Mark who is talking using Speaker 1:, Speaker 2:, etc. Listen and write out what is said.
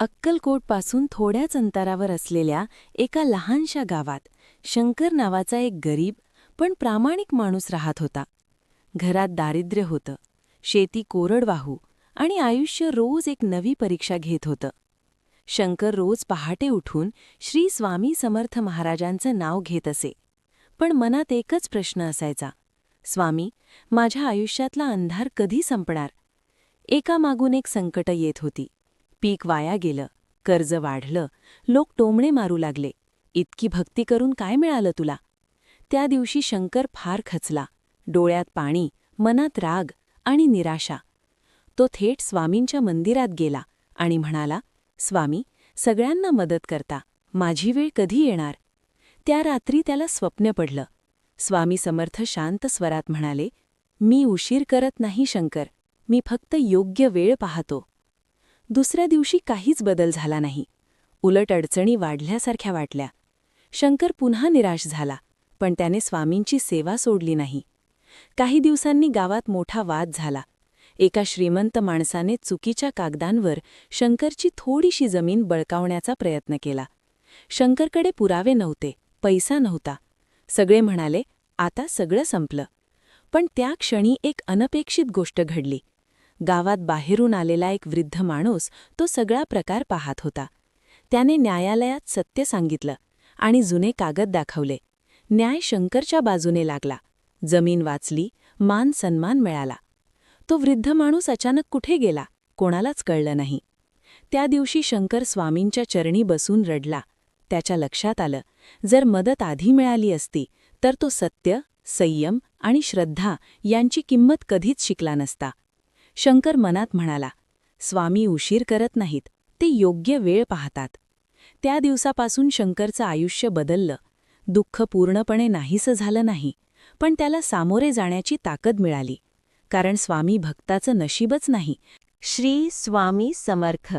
Speaker 1: अक्कलकोटपासून थोड्याच अंतरावर असलेल्या एका लहानशा गावात शंकर नावाचा एक गरीब पण प्रामाणिक माणूस राहत होता. घरात दारिद्र्य होतं शेती कोरडवाहू आणि आयुष्य रोज एक नवी परीक्षा घेत होतं. शंकर रोज पहाटे उठून श्री स्वामी समर्थ महाराजांचं नाव घेत असे. पण मनात एकच प्रश्न असायचा. स्वामी माझ्या आयुष्यातला अंधार कधी संपणार? एकामागून एक संकट येत होती. पीक वाया गेलं. कर्ज वाढलं. लोक टोमणे मारू लागले. इतकी भक्ती करून काय मिळालं तुला? त्या दिवशी शंकर फार खचला. डोळ्यात पाणी मनात राग आणि निराशा. तो थेट स्वामींच्या मंदिरात गेला आणि म्हणाला स्वामी सगळ्यांना मदत करता. माझी वेळ कधी येणार? त्या रात्री त्याला स्वप्न पडलं. स्वामी समर्थ शांत स्वरात म्हणाले मी उशीर करत नाही शंकर. मी फक्त योग्य वेळ पाहतो. दुसऱ्या दिवशी काहीच बदल झाला नाही. उलट अडचणी वाढल्यासारख्या वाटल्या. शंकर पुन्हा निराश झाला पण त्याने स्वामींची सेवा सोडली नाही. काही दिवसांनी गावात मोठा वाद झाला. एका श्रीमंत माणसाने चुकीच्या कागदांवर शंकरची थोडीशी जमीन बळकावण्याचा प्रयत्न केला. शंकरकडे पुरावे नव्हते पैसा नव्हता. सगळे म्हणाले आता सगळं संपलं. पण त्या क्षणी एक अनपेक्षित गोष्ट घडली. गावात बाहेरून आलेला एक वृद्ध माणूस तो सगळा प्रकार पाहत होता. त्याने न्यायालयात सत्य सांगितलं आणि जुने कागद दाखवले. न्याय शंकरच्या बाजूने लागला. जमीन वाचली मान सन्मान मिळाला. तो वृद्ध माणूस अचानक कुठे गेला कोणालाच कळलं नाही. त्या दिवशी शंकर स्वामींच्या चरणी बसून रडला. त्याच्या लक्षात आलं जर मदत आधी मिळाली असती तर तो सत्य संयम आणि श्रद्धा यांची किंमत कधीच शिकला नसता. शंकर मनात म्हणाला स्वामी उशीर करत नाहीत ते योग्य वेळ पाहतात. त्या दिवसापासून शंकरचं आयुष्य बदललं. दुःख पूर्णपणे नाहीसं झालं नाही पण त्याला सामोरे जाण्याची ताकद मिळाली. कारण स्वामी भक्ताचं नशीबच नाही. श्री स्वामी समर्थ.